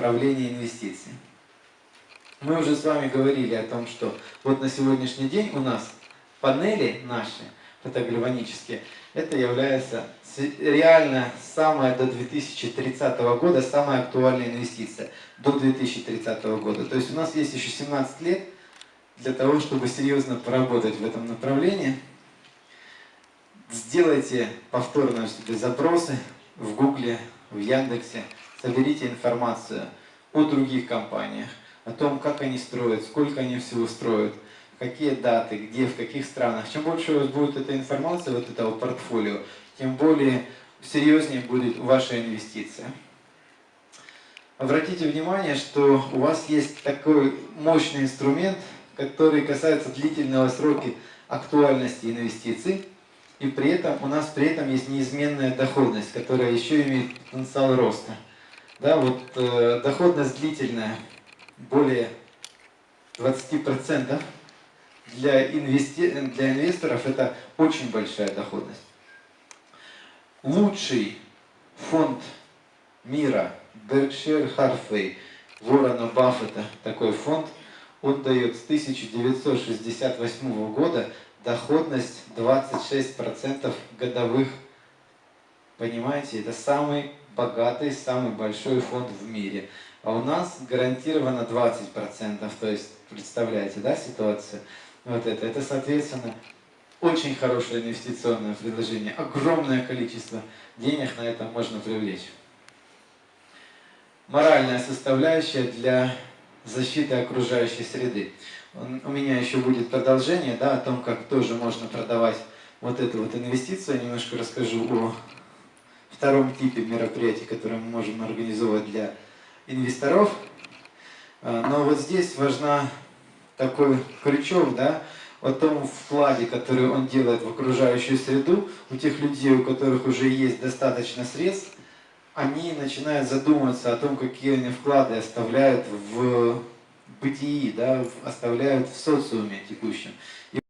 направление инвестиций. Мы уже с вами говорили о том, что вот на сегодняшний день у нас панели наши фотогальванические, это является реально самая до 2030 года самая актуальная инвестиция. До 2030 года. То есть у нас есть еще 17 лет для того, чтобы серьезно поработать в этом направлении. Сделайте повторно себе запросы в Гугле, в Яндексе, соберите информацию о других компаниях, о том, как они строят, сколько они всего строят, какие даты, где, в каких странах. Чем больше у вас будет эта информация, вот этого портфолио, тем более серьезнее будет ваша инвестиция. Обратите внимание, что у вас есть такой мощный инструмент, который касается длительного срока актуальности инвестиций, и при этом у нас при этом есть неизменная доходность, которая еще имеет потенциал роста. Да, вот э, доходность длительная, более 20% для, инвести... для инвесторов это очень большая доходность. Лучший фонд мира Berkshire Hathaway Ворона Баффета, такой фонд, он дает с 1968 года доходность 26% годовых. Понимаете, это самый богатый, самый большой фонд в мире. А у нас гарантировано 20%, то есть, представляете, да, ситуацию? Вот это, это, соответственно, очень хорошее инвестиционное предложение. Огромное количество денег на это можно привлечь. Моральная составляющая для защиты окружающей среды. У меня еще будет продолжение да, о том, как тоже можно продавать вот эту вот инвестицию. Я немножко расскажу о втором типе мероприятий, которые мы можем организовывать для инвесторов. А, Но вот здесь важна такой крючок, да, о том вкладе, который он делает в окружающую среду, у тех людей, у которых уже есть достаточно средств, они начинают задумываться о том, какие они вклады оставляют в бытии, да, оставляют в социуме текущем.